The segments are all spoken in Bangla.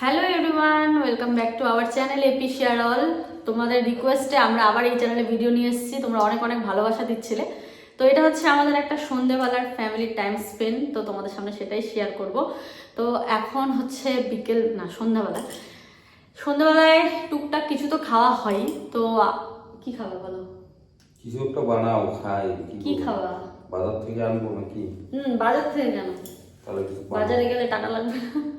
Hello everyone welcome back to our channel AP share all তোমাদের রিকোয়েস্টে আমরা আবার এই চ্যানেলে ভিডিও নিয়ে এসেছি তোমরা অনেক অনেক ভালোবাসা দিচ্ছিলে। তো এটা হচ্ছে আমাদের একটা সন্ধেবেলার ফ্যামিলি টাইম স্পেন্ড তো তোমাদের সামনে সেটাই শেয়ার করব। তো এখন হচ্ছে বিকেল না সন্ধ্যাবেলা। সন্ধ্যাবেলায় টুকটাক কিছু তো খাওয়া হয় তো কি খাবে বলো? কিছু একটা বানাও খাই কি? খাওয়া বাজার থেকে আনব নাকি? হুম বাজার থেকে কেন? তাহলে বাজারে গেলে টাকা লাগবে। না।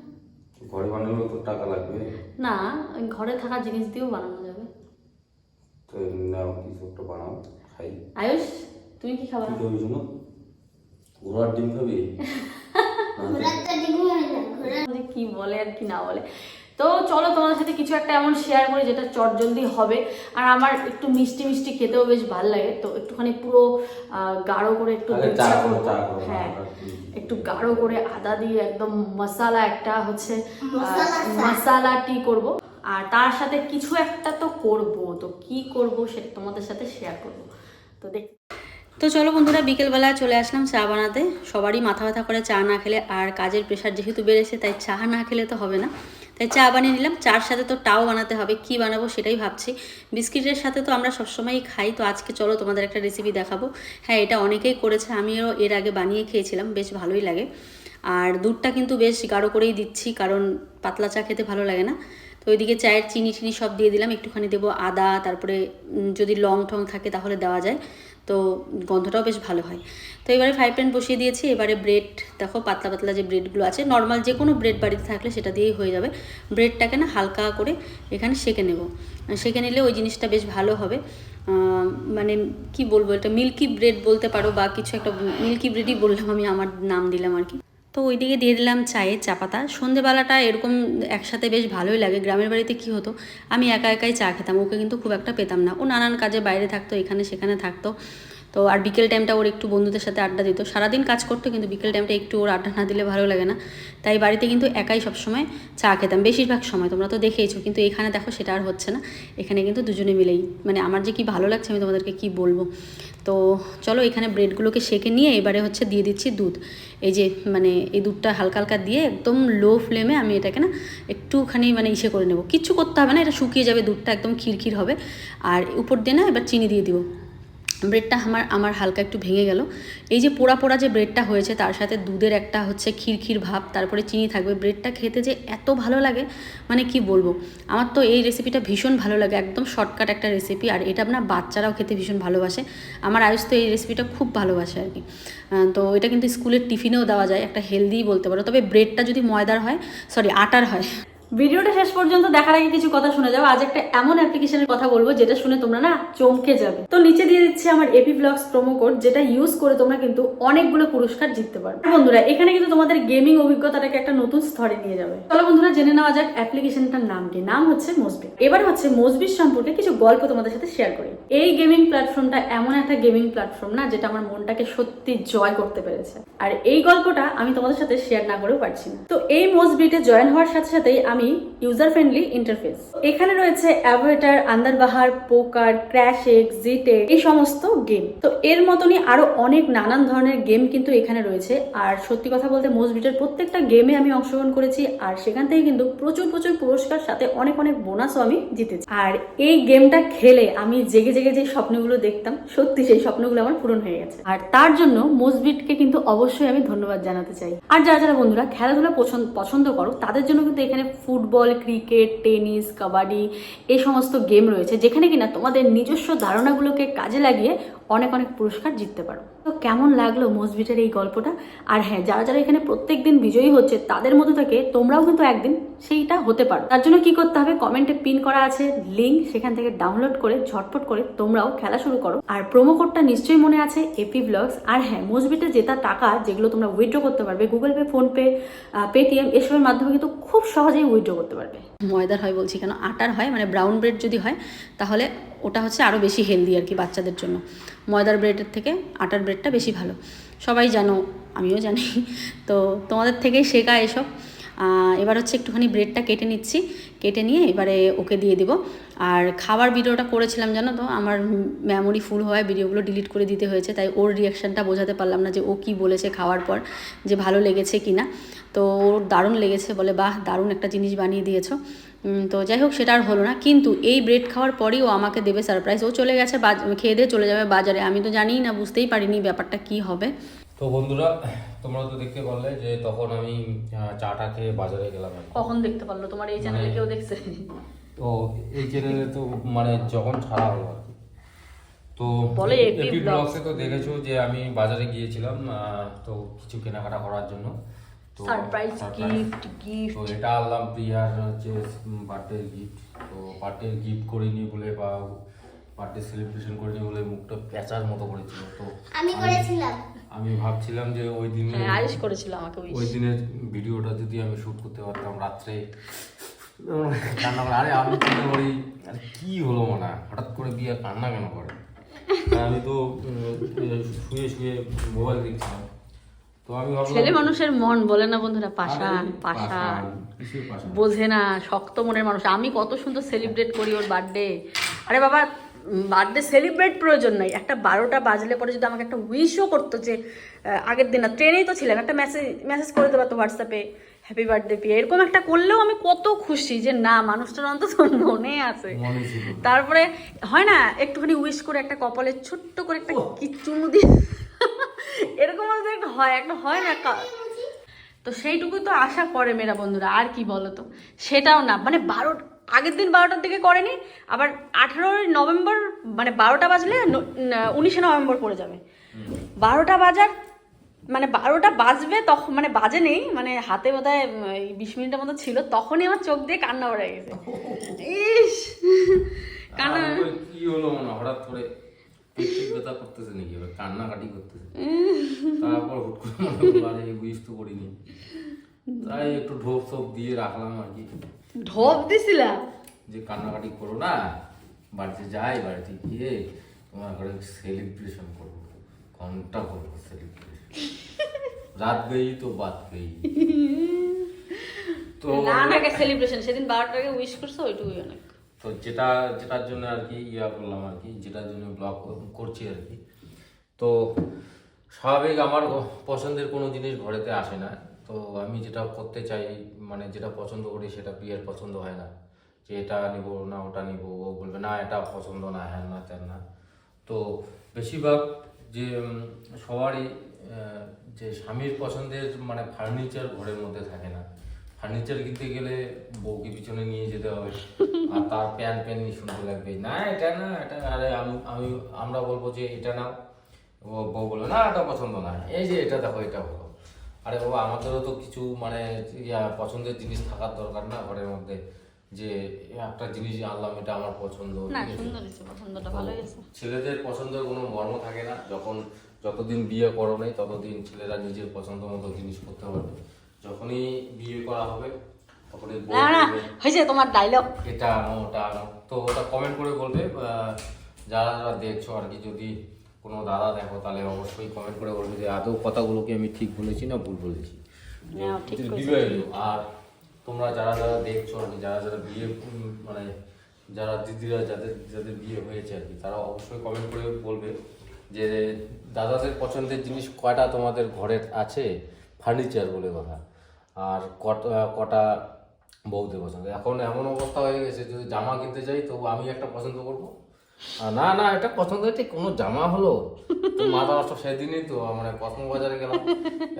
ঘরে বানালেও তো টাকা লাগবে। না ওই ঘরে থাকা জিনিস দিয়েও বানানো যাবে। তো নাও কিছু একটা বানাও খাই। আয়ুষ তুমি কি খাবার কি খাবি শোনো? ঘোড়ার ডিম খাবি? ডিম কি বলে আর কি না বলে? তো চলো তোমাদের সাথে কিছু একটা এমন শেয়ার করি যেটা চটজলদি হবে। আর আমার একটু মিষ্টি মিষ্টি খেতেও বেশ ভালো লাগে তো একটুখানি পুরো গাঢ় করে একটু হ্যাঁ একটু গাঢ় করে আদা দিয়ে একদম মশালা একটা হচ্ছে মশালা টি করব। আর তার সাথে কিছু একটা তো করব তো কি করব সেটা তোমাদের সাথে শেয়ার করব। তো দেখ তো চলো বন্ধুরা বিকেলবেলা চলে আসলাম চা বানাতে। সবারই মাথা ব্যথা করে চা না খেলে আর কাজের প্রেশার যেহেতু বেড়েছে তাই চা না খেলে তো হবে না। তাই চা বানিয়ে নিলাম। চার সাথে তো টাও বানাতে হবে। কি বানাবো সেটাই ভাবছি। বিস্কিটের সাথে তো আমরা সবসময়ই খাই। তো আজকে চলো তোমাদের একটা রেসিপি দেখাবো। হ্যাঁ এটা অনেকেই করেছে। আমিও এর আগে বানিয়ে খেয়েছিলাম। বেশ ভালোই লাগে। আর দুধটা কিন্তু বেশ গাঢ় করেই দিচ্ছি, কারণ পাতলা চা খেতে ভালো লাগে না। তো ওইদিকে চায়ের চিনি চিনি সব দিয়ে দিলাম। একটুখানি দেবো আদা, তারপরে যদি লং টং থাকে তাহলে দেওয়া যায়। তো গন্ধটাও বেশ ভালো হয়। তো এবারে ফ্রাই প্যান বসিয়ে দিয়েছি, এবারে ব্রেড দেখো পাতলা পাতলা যে ব্রেডগুলো আছে নর্মাল যে কোনো ব্রেড বাড়িতে থাকলে সেটা দিয়েই হয়ে যাবে। ব্রেডটাকে না হালকা করে এখানে সেঁকে নেব। সেঁকে নিলে ওই জিনিসটা বেশ ভালো হবে। মানে কি বলব এটা মিল্কি ব্রেড বলতে পারো বা কিছু একটা মিল্কি ব্রেডই বললাম আমি, আমার নাম দিলাম আর কি। তো ওই দিকে দিয়ে দিলাম চায়ের চা পাতা। সন্ধেবেলাটা এরকম একসাথে বেশ ভালোই লাগে। গ্রামের বাড়িতে কি হতো, আমি একা একাই চা খেতাম, ওকে কিন্তু খুব একটা পেতাম না। ও নানান কাজে বাইরে থাকতো, এখানে সেখানে থাকতো। তো আর বিকেল টাইমটা ওর একটু বন্ধুদের সাথে আড্ডা দিত। সারাদিন কাজ করতো, কিন্তু বিকেল টাইমটা একটু ওর আড্ডা না দিলে ভালো লাগে না। তাই বাড়িতে কিন্তু একাই সবসময় চা খেতাম। বেশিরভাগ সময়, তোমরা তো দেখেইছো, কিন্তু এখানে দেখো সেটা আর হচ্ছে না। এখানে কিন্তু দুজনে মিলেই মানে আমার যে কি ভালো লাগছে আমি তোমাদেরকে কি বলব? তো চলো এখানে ব্রেডগুলোকে সেকে নিয়ে এবারে হচ্ছে দিয়ে দিচ্ছি দুধ। এই যে মানে এই দুধটা হালকা হালকা দিয়ে একদম লো ফ্লেমে আমি এটাকে না একটুখানি মানে ইসে করে নেব। কিচ্ছু করতে হবে না, এটা শুকিয়ে যাবে, দুধটা একদম খিরখির হবে। আর উপর দিয়ে না এবার চিনি দিয়ে দিব। ব্রেডটা আমার আমার হালকা একটু ভেঙে গেল। এই যে পোড়া পোড়া যে ব্রেডটা হয়েছে, তার সাথে দুধের একটা হচ্ছে খিরখির ভাব, তারপরে চিনি থাকবে। ব্রেডটা খেতে যে এত ভালো লাগে মানে কি বলব? আমার তো এই রেসিপিটা ভীষণ ভালো লাগে, একদম শর্টকাট একটা রেসিপি আর এটা আপনার বাচ্চারাও খেতে ভীষণ ভালোবাসে। আমার আয়ুষ তো এই রেসিপিটা খুব ভালোবাসে আর কি। তো এটা কিন্তু স্কুলের টিফিনেও দেওয়া যায়, একটা হেলদিই বলতে পারো। তবে ব্রেডটা যদি ময়দার হয় সরি আটার হয় ভিডিওটা শেষ পর্যন্ত দেখার আগে কিছু কথা শুনে যাও। আজ একটা এমন অ্যাপ্লিকেশনের কথা বলব, যেটা শুনে তোমরা না চমকে যাবে। তো নিচে দিয়ে দিচ্ছি আমার এপি ব্লগস প্রোমো কোড যেটা ইউজ করে তোমরা কিন্তু অনেকগুলো পুরস্কার জিততে পারবে। বন্ধুরা, এখানে কিন্তু তোমাদের গেমিং অভিজ্ঞতাটাকে একটা নতুন স্তরে নিয়ে যাবে। চলো বন্ধুরা, জেনে নেওয়া যাক অ্যাপ্লিকেশনটার নাম কি নাম হচ্ছে মোসবি এবার হচ্ছে মোসবির সম্পর্কে কিছু গল্প তোমাদের সাথে শেয়ার করি। এই গেমিং প্ল্যাটফর্মটা এমন একটা গেমিং প্ল্যাটফর্ম না, যেটা আমার মনটাকে সত্যি জয় করতে পেরেছে। আর এই গল্পটা আমি তোমাদের সাথে শেয়ার না করেও পারছি না। তো এই মোসবিটে জয়েন হওয়ার সাথে সাথেই আমি ইউজার ফ্রেন্ডলি ইন্টারফেস এখানে রয়েছে অ্যাভোয়েটার আন্দারবাহার পোকার ক্র্যাশ জিটে এই সমস্ত গেম তো এর মতনই আরও অনেক নানান ধরনের গেম কিন্তু এখানে রয়েছে। আর সত্যি কথা বলতে মোসবিটের প্রত্যেকটা গেমে আমি অংশগ্রহণ করেছি। আর সেখান থেকে কিন্তু প্রচুর প্রচুর পুরস্কার, সাথে অনেক অনেক বোনাসও আমি জিতেছি। আর এই গেমটা খেলে আমি জেগে জেগে যে স্বপ্নগুলো দেখতাম, সত্যি সেই স্বপ্নগুলো আমার পূরণ হয়ে গেছে। আর তার জন্য মোসবিটকে কিন্তু অবশ্যই আমি ধন্যবাদ জানাতে চাই। আর যারা যারা বন্ধুরা খেলাধুলা পছন্দ করো, তাদের জন্য কিন্তু এখানে ফুটবল, ক্রিকেট, টেনিস, কাবাডি এই সমস্ত গেম রয়েছে, যেখানে কিনা তোমাদের নিজস্ব ধারণাগুলোকে কাজে লাগিয়ে অনেক অনেক পুরস্কার জিততে পারো। কেমন লাগল মসবিটের এই গল্পটা? আর হ্যাঁ যারা যারা এখানে প্রত্যেক দিন বিজয়ী হচ্ছে, তাদের মধ্যে থেকে তোমরাও কিন্তু একদিন সেইটা হতে পারো। তার জন্য কি করতে হবে? কমেন্টে পিন করা আছে লিঙ্ক সেখান থেকে ডাউনলোড করে, ঝটপট করে তোমরাও খেলা শুরু করো। আর প্রোমো কোডটা নিশ্চয়ই মনে আছে এপি ব্লগস আর হ্যাঁ মসবিটে জেতা টাকা, যেগুলো তোমরা উইথড্র করতে পারবে গুগল পে ফোনপে পেটিএম এসবের মাধ্যমে কিন্তু খুব সহজেই উইথড্র করতে পারবে। ময়দার হয় বলছি কেন? আটার হয় মানে ব্রাউন ব্রেড যদি হয়, তাহলে ওটা হচ্ছে আরও বেশি হেলদি আর কি বাচ্চাদের জন্য। ময়দার ব্রেডের থেকে আটার ব্রেডটা বেশি ভালো। সবাই জানো, আমিও জানি। তো তোমাদের থেকেই শেখা এসব। এবার হচ্ছে একটুখানি ব্রেডটা কেটে নিচ্ছি। কেটে নিয়ে এবারে ওকে দিয়ে দিব। আর খাবার ভিডিওটা করেছিলাম, জানো তো? আমার মেমোরি ফুল হওয়ায় ভিডিওগুলো ডিলিট করে দিতে হয়েছে, তাই ওর রিয়াকশানটা বোঝাতে পারলাম না যে ও কি বলেছে খাওয়ার পর, যে ভালো লেগেছে কি না তো ওর দারুণ লেগেছে বলে, বাহ, দারুণ একটা জিনিস বানিয়ে দিয়েছ। তো যাই হোক সেটা আর হলো না। কিন্তু এই ব্রেড খাওয়ার পরেই ও আমাকে দেবে সারপ্রাইজ ও চলে গেছে খেয়ে দিয়ে চলে যাবে বাজারে। আমি তো জানিই না বুঝতেই পারিনি ব্যাপারটা কি হবে। তো বন্ধুরা তোমরা তো দেখতে পারলে যে তখন আমি চাটা খেয়ে বাজারে গেলাম কখন দেখতে পারল? তোমার এই চ্যানেলে কেউ দেখছে? তো এই চ্যানেলে তো মানে যখন ছাড়া হলো তো বলে এপি ব্লগসে তো দেখেছ যে আমি বাজারে গিয়েছিলাম আহ, তো কিছু কেনাকাটা করার জন্য। সারপ্রাইজ গিফট গিফট তো এটা আনলাম প্রিয়ার হচ্ছে বার্থডে গিফট তো বার্থডে গিফট করিনি বলে বা বার্থডে সেলিব্রেশন করিনি বলে মুখটা প্যাঁচার মতো করেছিল। তো আমি করেছিলাম। আমি ভাবছিলাম যে ওই দিনে হ্যাঁ আয়ুষ করেছিল আমাকে ওই দিনের ভিডিওটা যদি আমি শুট করতে পারতাম রাত্রে। কান্না করে আরে আমি চিন্তা করি আরে কি হলো মানে হঠাৎ করে বিয়ে কান্না কেন করে? আমি তো শুয়ে শুয়ে মোবাইল দেখছিলাম। তো আমি ছেলে মানুষের মন বলে না বন্ধুরা পাষাণ পাষাণ বোঝে না শক্ত মনের মানুষ। আমি কত সুন্দর সেলিব্রেট করি ওর বার্থডে আরে বাবা বার্থডে সেলিব্রেট প্রয়োজন নাই। একটা বারোটা বাজলে পরে যদি আমাকে একটা উইশও করতো যে আগের দিন না ট্রেনেই তো ছিলাম। একটা মেসেজ মেসেজ করে দেবো তো হোয়াটসঅ্যাপে হ্যাপি বার্থডে পিয়ে এরকম একটা করলেও আমি কত খুশি যে না মানুষটার অন্তত মনে আছে। তারপরে হয় না একটুখানি উইশ করে একটা কপালে ছোট্ট করে একটা কিচুমু দিয়ে এরকম আমাদের একটা হয় একটা হয় না কা- তো সেইটুকু তো আশা করে মেয়েরা বন্ধুরা আর কি বলো তো সেটাও না মানে বারো আগের দিন বারোটার দিকে করেনি আবার আঠেরোই নভেম্বর মানে বারোটা বাজলে উনিশে নভেম্বর পড়ে যাবে। বারোটা বাজার মানে বারোটা বাজবে তখন মানে বাজে নেই মানে হাতে বোধ হয় বিশ মিনিটের মতো ছিল তখনই আমার চোখ দিয়ে কান্না পড়ে গেছে। ইস! কান্না কি হলো মনে হঠাৎ করে পেট ব্যথা করতেছে নাকি? এবার কান্নাকাটি করতেছে। তারপর হুট করে মনে হলো আরে করিনি তাই একটু ঢোপ সোপ দিয়ে রাখলাম আর কি। ঢোপ দিছিলা? যে কান্নাকাটি করো না বাড়িতে যাই বাড়িতে গিয়ে তোমার ঘরে সেলিব্রেশন করব। ঘণ্টা করব সেলিব্রেশন রাত গই তো বাত গই। তো না না সেলিব্রেশন সেদিন বারোটাকে উইশ করছ ওইটুকুই অনেক। তো যেটা, যেটার জন্য আর কি ইয়া করলাম আর কি, যেটার জন্য ব্লগ করছি আর কি। তো স্বাভাবিক আমার পছন্দের কোনো জিনিস ঘরেতে আসে না। তো আমি যেটা করতে চাই মানে যেটা পছন্দ করি সেটা বিয়ের পছন্দ হয় না। যে এটা নিব না, ওটা নিব, ও বলবে, না, এটা পছন্দ না হ্যান না, তেন না। তো বেশিরভাগ যে সবারই যে স্বামীর পছন্দের মানে ফার্নিচার ঘরের মধ্যে থাকে না। ফার্নিচার কিনতে গেলে বউকে পিছনে নিয়ে যেতে হবে। আর তার প্যান প্যান শুনতে লাগবে। না এটা না এটা আরে আমি আমি আমরা বলব যে এটা না ও বউ বলবে না এটা পছন্দ না। এই যে এটা দেখো এটা ভালো আরে বাবা আমাদেরও তো কিছু মানে ইয়া পছন্দের জিনিস থাকার দরকার না ঘরের মধ্যে। যে একটা জিনিস আনলাম এটা আমার পছন্দ ছেলেদের পছন্দের কোনো মর্ম থাকে না। যখন যতদিন বিয়ে করো নাই ততদিন ছেলেরা নিজের পছন্দ মতো জিনিস করতে পারবে। যখনই বিয়ে করা হবে না না হয়েছে তোমার ডায়লগ এটা আনো ওটা আনো। তো ওটা কমেন্ট করে বলবে যারা যারা দেখছ আর কি যদি কোনো দাদা দেখো তাহলে অবশ্যই কমেন্ট করে বলবে যে আদৌ কথাগুলো কি আমি ঠিক বলেছি না ভুল বলেছি। আর তোমরা যারা যারা দেখছ আর কি যারা যারা বিয়ে মানে যারা দিদিরা যাদের যাদের বিয়ে হয়েছে আর কি তারা অবশ্যই কমেন্ট করে বলবে যে দাদাদের পছন্দের জিনিস কয়টা তোমাদের ঘরের আছে? ফার্নিচার বলে কথা। আর কটা কটা বউদের পছন্দ। এখন এমন অবস্থা হয়ে গেছে, যদি জামা কিনতে যাই, তবু আমি একটা পছন্দ করব? না না, এটা পছন্দ হয়েছে, কোনো জামা হলো? মাথা নষ্ট সেদিনই তো মানে কসমো বাজারে গেলাম,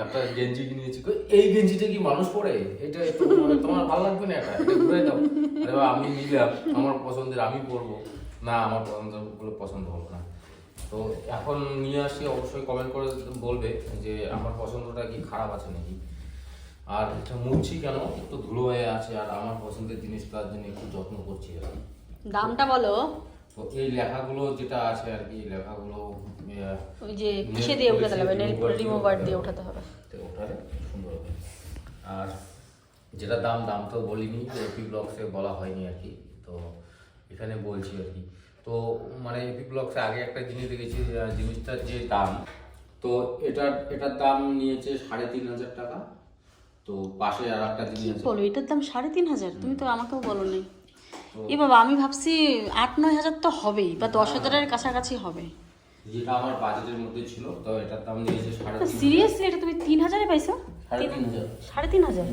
একটা গেঞ্জি কিনেছি। এই গেঞ্জিটা কি মানুষ পরে? এটা মানে তোমার ভালো লাগবে না এটা? ঘুরে দাও। আমি নিলাম, আমার পছন্দের আমি পরবো। না, আমার পছন্দগুলো পছন্দ হলো না। তো এখন নিয়ে আসি, অবশ্যই কমেন্ট করে বলবে যে, আমার পছন্দটা কি, খারাপ আছে নাকি? আর এটা মুছছি কেন? একটু ধুলো হয়ে আছে আর আমার পছন্দের জিনিসটার জন্য একটু যত্ন করছি আর কি দামটা বলো। তো এই লেখাগুলো যেটা আছে আর কি লেখাগুলো ওই যে কিসে দিয়ে উঠাতে হবে নেল রিমুভার দিয়ে উঠাতে হবে। তো ওটারে সুন্দর হবে। আর যেটা দাম দাম তো বলিনি তো এপি ব্লগসে বলা হয়নি আর কি তো এখানে বলছি আর কি। তো মানে এপি ব্লগসে আগে একটা জিনিস দেখেছি জিনিসটার যে দাম তো এটার এটার দাম নিয়েছে সাড়ে তিন হাজার টাকা। তো পাশে আর একটা জিনিস আছে। বলো এটার দাম সাড়ে তিন হাজার। তুমি তো আমাকেও বলো নাই এ বাবা আমি ভাবছি আট নয় হাজার তো হবেই বা দশ হাজারের কাছাকাছি হবে। যেটা আমার বাজেটের মধ্যে ছিল তো এটার দাম নিয়েছে সাড়ে সিরিয়াসলি এটা তুমি তিন হাজারে পাইছো? সাড়ে তিন হাজার।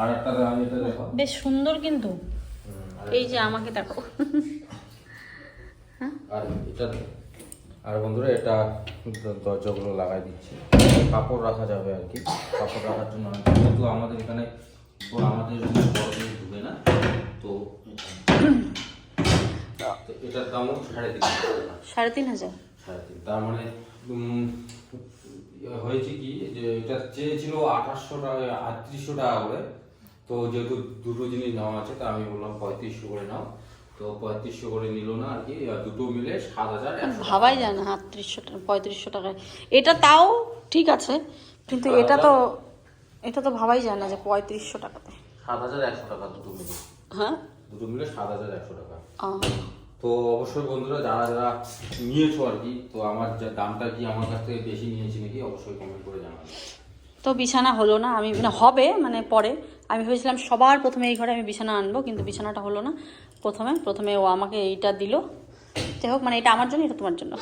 আর একটা দাম এটা দেখো। বেশ সুন্দর কিন্তু। এই যে আমাকে দেখো। আর এটা আর বন্ধুরা এটা দরজাগুলো লাগাই দিচ্ছি। কাপড় রাখা যাবে আর কি। কাপড় রাখার জন্য কিন্তু আমাদের এখানে আমাদের বড় ঢুকে না তো তো এটার দামও সাড়ে তিন সাড়ে তিন হাজার? সাড়ে তিন। তার মানে হয়েছে কি যে এটা চেয়েছিল আঠাশশো টাকা আটত্রিশশো টাকা করে। তো যেহেতু দুটো জিনিস নেওয়া আছে তা আমি বললাম পঁয়ত্রিশশো করে নাও। তো পঁয়ত্রিশশো করে নিল না আর কি দুটো মিলে সাত হাজার ভাবাই যায় না আটত্রিশশো পঁয়ত্রিশশো টাকায়। এটা তাও ঠিক আছে কিন্তু এটা তো এটা তো ভাবাই যায় না যে পঁয়ত্রিশশো টাকাতে। সাত হাজার একশো টাকা দুটো মিলে। হ্যাঁ? দুটো মিলে সাত হাজার একশো টাকা। তো অবশ্যই বন্ধুরা যারা যারা নিয়েছো আর কি তো আমার যা দামটা কি আমার কাছ থেকে বেশি নিয়েছি নাকি অবশ্যই কমেন্ট করে জানাবেন তো বিছানা হলো না আমি না হবে মানে পরে আমি ভেবেছিলাম সবার প্রথমে এই ঘরে আমি বিছানা আনব কিন্তু বিছানাটা হলো না প্রথমে। প্রথমে ও আমাকে এইটা দিল। যাই হোক মানে এটা আমার জন্য এটা তোমার জন্য।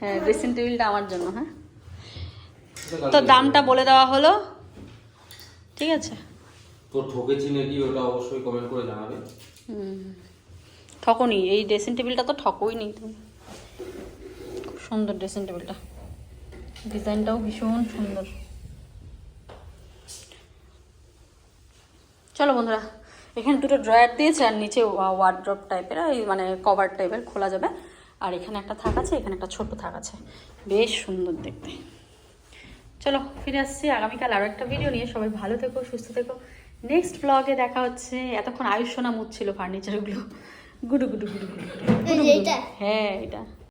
হ্যাঁ ড্রেসিং টেবিলটা আমার জন্য হ্যাঁ। তো দামটা বলে দেওয়া হলো। ঠিক আছে। তো ঠকেছি নাকি ওটা অবশ্যই কমেন্ট করে জানাবে। হুম। ঠকনি। এই ড্রেসিং টেবিলটা তো ঠকই নি তুমি খুব সুন্দর ড্রেসিং টেবিলটা ডিজাইনটাও ভীষণ সুন্দর। চলো বন্ধুরা এখানে দুটো ড্রয়ার দিয়েছে আর নিচে ওয়ার্ড্রপ টাইপের এই মানে কভার টাইপের খোলা যাবে। আর এখানে একটা থাক আছে এখানে একটা ছোট থাক আছে। বেশ সুন্দর দেখতে। চলো ফিরে আসছি। আগামীকাল আরও একটা ভিডিও নিয়ে। সবাই ভালো থেকো সুস্থ থেকো। নেক্সট ব্লগে দেখা হচ্ছে। এতক্ষণ আয়ুষ্যনা মুচ্ছিল ফার্নিচারগুলো গুডু গুডু গুডু গুডু হ্যাঁ এটা